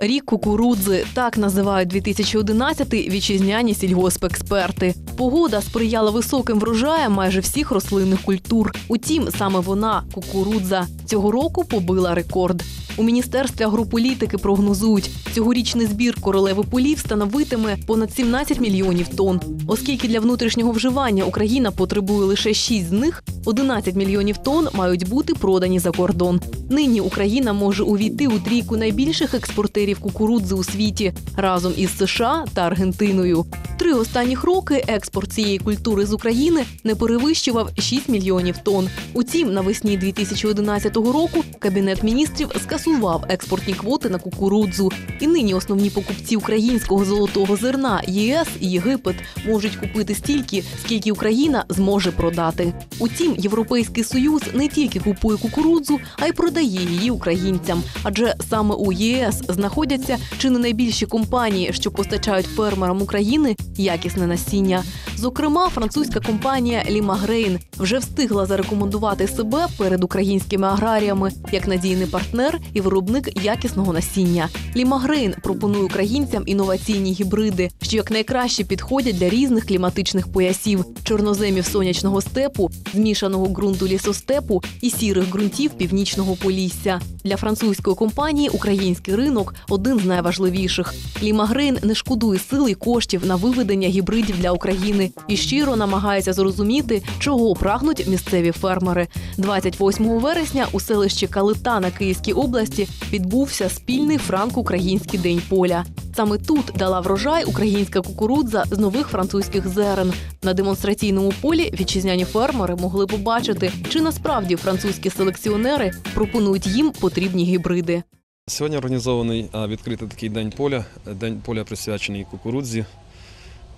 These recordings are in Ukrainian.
Рік кукурудзи так називають 2011-й вітчизняні сільгоспексперти. Погода сприяла високим врожаям майже всіх рослинних культур. Утім, саме вона, кукурудза, цього року побила рекорд. У міністерстві агрополітики прогнозують, цьогорічний збір королеви полів становитиме понад 17 мільйонів тонн. Оскільки для внутрішнього вживання Україна потребує лише 6 з них, 11 мільйонів тонн мають бути продані за кордон. Нині Україна може увійти у трійку найбільших експортерів кукурудзи у світі разом із США та Аргентиною. Три останніх роки експорт цієї культури з України не перевищував 6 мільйонів тонн. Утім, навесні 2011 року кабінет міністрів скасував експортні квоти на кукурудзу. І нині основні покупці українського золотого зерна ЄС і Єгипет можуть купити стільки, скільки Україна зможе продати. Утім, Європейський союз не тільки купує кукурудзу, а й продає її українцям. Адже саме у ЄС знаходяться чи не найбільші компанії, що постачають фермерам України якісне насіння. Зокрема, французька компанія Лімагрейн вже встигла зарекомендувати себе перед українськими аграріями як надійний партнер і виробник якісного насіння. Лімагрейн пропонує українцям інноваційні гібриди, що якнайкраще підходять для різних кліматичних поясів, чорноземів сонячного степу, змішаного ґрунту лісостепу і сірих ґрунтів північного полісся. Для французької компанії український ринок один з найважливіших. Лімагрейн не шкодує сил і коштів на виведення гібридів для України і щиро намагається зрозуміти, чого прагнуть місцеві фермери. 28 вересня у селищі Калита на Київській області відбувся спільний франко-український день поля. Саме тут дала врожай українська кукурудза з нових французьких зерен. На демонстраційному полі вітчизняні фермери могли побачити, чи насправді французькі селекціонери пропонують їм потрібні гібриди. Сьогодні організований відкритий такий день поля. День поля присвячений кукурудзі.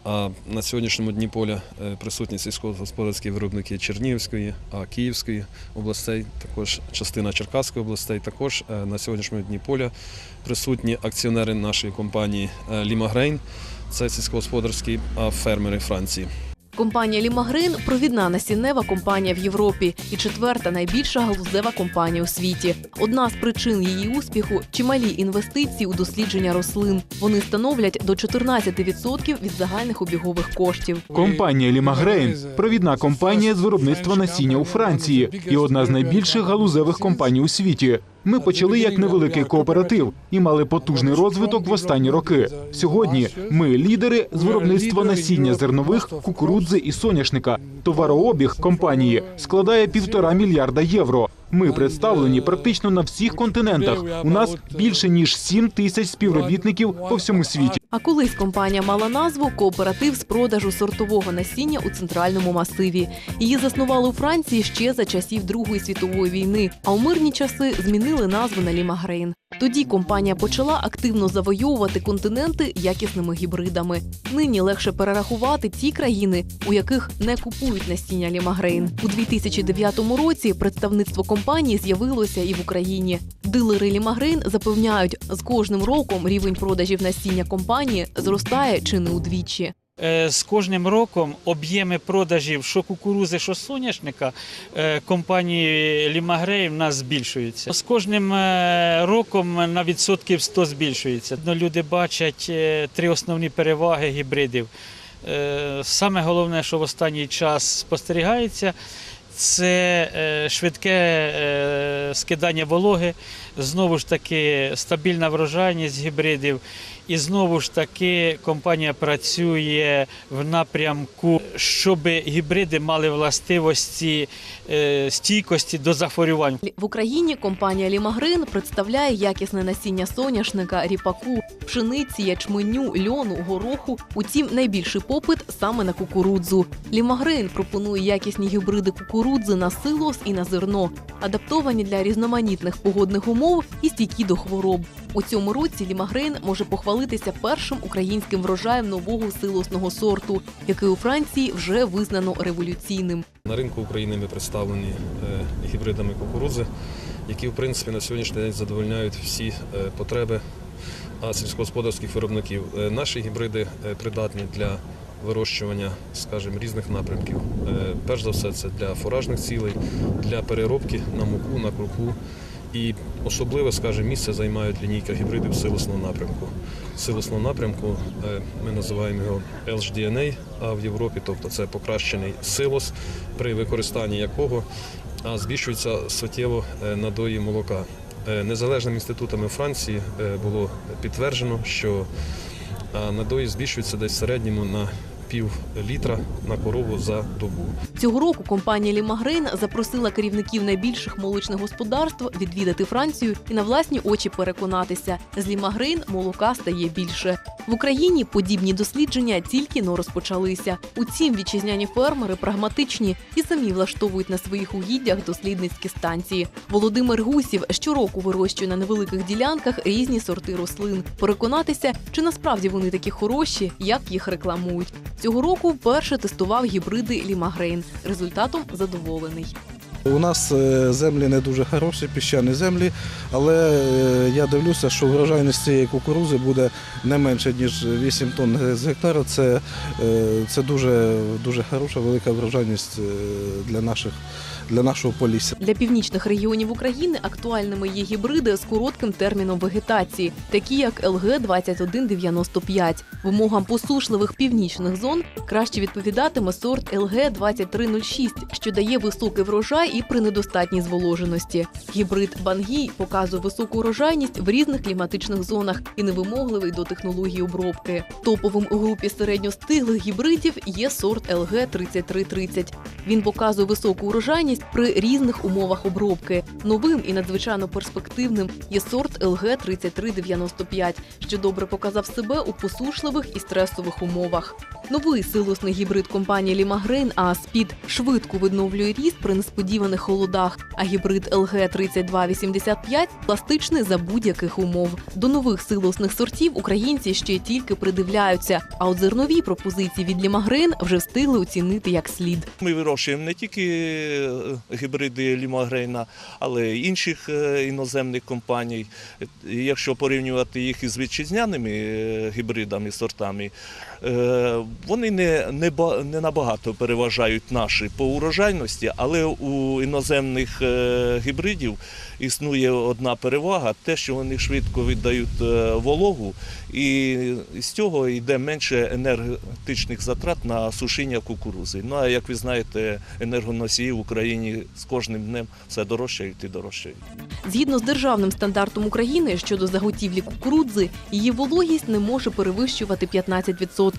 А на сьогоднішньому дні поля е, присутні сільськогосподарські виробники Чернігівської, а Київської областей, також частина Черкаської областей. Також е, на сьогоднішньому дні поля присутні акціонери нашої компанії е, Лімагрейн, це сільськогосподарські фермери Франції. Компанія Лімагрин провідна насіннева компанія в Європі і четверта найбільша галузева компанія у світі. Одна з причин її успіху чималі інвестиції у дослідження рослин. Вони становлять до 14% від загальних обігових коштів. Компанія Лімагрейн провідна компанія з виробництва насіння у Франції і одна з найбільших галузевих компаній у світі. Ми почали як невеликий кооператив і мали потужний розвиток в останні роки. Сьогодні ми лідери з виробництва насіння зернових, кукурудзи і соняшника. Товарообіг компанії складає півтора мільярда євро. Ми представлені практично на всіх континентах. У нас більше ніж 7 тисяч співробітників по всьому світі. А колись компанія мала назву Кооператив з продажу сортового насіння у центральному масиві. Її заснували у Франції ще за часів Другої світової війни. А у мирні часи змінили назву на Лімагрейн. Тоді компанія почала активно завойовувати континенти якісними гібридами. Нині легше перерахувати ті країни, у яких не купують насіння Лімагрейн. У 2009 році представництво компанії з'явилося і в Україні. Дилери Лімагрейн запевняють, з кожним роком рівень продажів насіння компанії зростає чи не удвічі. Е, З кожним роком об'єми продажів що кукурузи, що соняшника е, компанії Лімагрей в нас збільшуються. З кожним е, роком на відсотків 100 збільшується. Ну, Люди бачать три основні переваги гібридів. Саме головне, що в останній час спостерігається, це швидке скидання вологи, знову ж таки стабільна врожайність гібридів. І знову ж таки компанія працює в напрямку, щоб гібриди мали властивості е, стійкості до захворювань. В Україні компанія Лімагрин представляє якісне насіння соняшника, ріпаку, пшениці, ячменю, льону, гороху. Утім, найбільший попит саме на кукурудзу. Лімагрин пропонує якісні гібриди кукурудзи на силос і на зерно, адаптовані для різноманітних погодних умов і стійкі до хвороб. У цьому році Лімагрейн може похвалитися першим українським врожаєм нового силосного сорту, який у Франції вже визнано революційним. На ринку України ми представлені е, гібридами кукурудзи, які в принципі на сьогоднішній день задовольняють всі е, потреби сільськогосподарських виробників. Е, Наші гібриди придатні для вирощування, скажімо, різних напрямків. Перш за все, це для фуражних цілей, для переробки на муку, на крупу І особливе, скажімо, місце займають лінійка гібридів силосного напрямку. Силосного напрямку е, ми називаємо його LHDNA, а в Європі, тобто це покращений силос, при використанні якого збільшується суттєво е, надої молока. Е, Незалежними інститутами Франції було підтверджено, що надої збільшується десь в середньому на пів літра на корову за добу. Цього року компанія Лімагрейн запросила керівників найбільших молочних господарств відвідати Францію і на власні очі переконатися. З Лімагрейн молока стає більше. В Україні подібні дослідження тільки но розпочалися. Утім, вітчизняні фермери прагматичні і самі влаштовують на своїх угіддях дослідницькі станції. Володимир Гусів щороку вирощує на невеликих ділянках різні сорти рослин. Переконатися, чи насправді вони такі хороші, як їх рекламують. Цього року вперше тестував гібриди Лімагрейн. Результатом задоволений. У нас е, землі не дуже хороші, піщані землі, але е, я дивлюся, що врожайність цієї кукурузи буде не менше, ніж 8 тонн з гектара. Це, е, це дуже, дуже хороша, велика врожайність для, наших, для нашого полісся. Для північних регіонів України актуальними є гібриди з коротким терміном вегетації, такі як ЛГ 2195. Вимогам посушливих північних зон краще відповідатиме сорт ЛГ 2306, що дає високий врожай і при недостатній зволоженості. Гібрид Бангій показує високу урожайність в різних кліматичних зонах і невимогливий до технології обробки. Топовим у групі середньостиглих гібридів є сорт ЛГ 3330. Він показує високу урожайність при різних умовах обробки. Новим і надзвичайно перспективним є сорт ЛГ 3395, що добре показав себе у посушливих і стресових умовах. Новий силосний гібрид компанії Лімагрейн Аспід швидко відновлює ріст при несподіваних холодах. А гібрид ЛГ 3285 пластичний за будь-яких умов. До нових силосних сортів українці ще тільки придивляються. А от зернові пропозиції від Лімагрейн вже встигли оцінити як слід. Ми вирощуємо не тільки е, гібриди лімагрейна, але й інших е, іноземних компаній. Якщо порівнювати їх із вітчизняними е, гібридами, сортами, е, вони не, не, не набагато переважають наші по урожайності, але у іноземних е, гібридів існує одна перевага, те, що вони швидко віддають е, вологу, і з цього йде менше енергетичних затрат на сушіння кукурузи. Ну а як ви знаєте, енергоносії в Україні з кожним днем все дорожчають і дорожчають. Згідно з державним стандартом України щодо заготівлі кукурудзи, її вологість не може перевищувати 15%.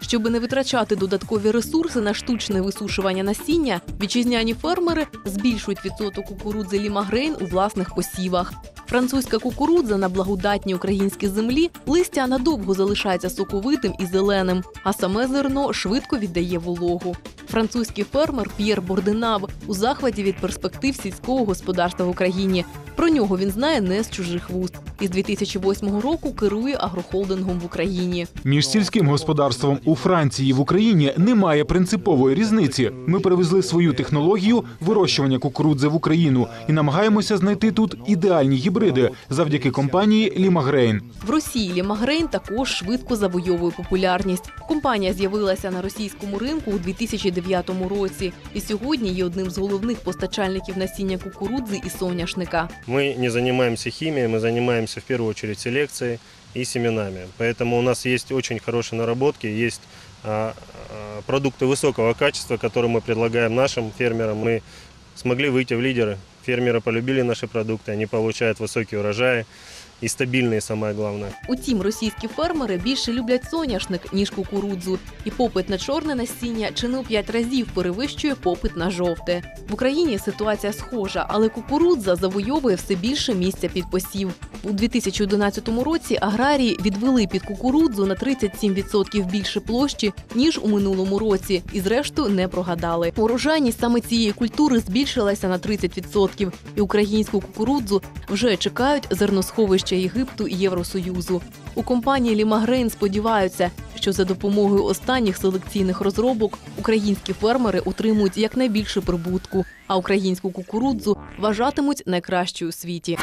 Щоб не витрачати додаткові ресурси на штучне висушування насіння, вітчизняні фермери збільшують відсоток кукурудзи лімагрейн у власних посівах. Французька кукурудза на благодатній українській землі листя надовго залишається соковитим і зеленим, а саме зерно швидко віддає вологу. Французький фермер П'єр Борденав у захваті від перспектив сільського господарства в Україні. Про нього він знає не з чужих вуст. Із 2008 року керує агрохолдингом в Україні. Між сільським господарством у Франції і в Україні немає принципової різниці. Ми привезли свою технологію вирощування кукурудзи в Україну і намагаємося знайти тут ідеальні гібриди завдяки компанії Лімагрейн. В Росії Лімагрейн також швидко завойовує популярність. Компанія з'явилася на російському ринку у 2009 році і сьогодні є одним з головних постачальників насіння кукурудзи і соняшника. Мы не занимаемся химией, мы занимаемся в первую очередь селекцией и семенами. Поэтому у нас есть очень хорошие наработки, есть а, а, продукты высокого качества, которые мы предлагаем нашим фермерам. Мы смогли выйти в лидеры. Фермеры полюбили наши продукты, они получают высокие урожаи и стабильные, самое главное. Утім, російські фермери більше люблять соняшник ніж кукурудзу, і попит на чорне насіння чи п'ять разів перевищує попит на жовте. В Україні ситуація схожа, але кукурудза завойовує все більше місця під посів. У 2011 році аграрії відвели під кукурудзу на 37% більше площі ніж у минулому році, і зрештою не прогадали. Урожайність саме цієї культури збільшилася на 30%, і українську кукурудзу вже чекають зерносховища Єгипту і Євросоюзу. У компанії Лімагрейн сподіваються, що за допомогою останніх селекційних розробок українські фермери отримують якнайбільше прибутку, а українську кукурудзу вважатимуть найкращою у світі.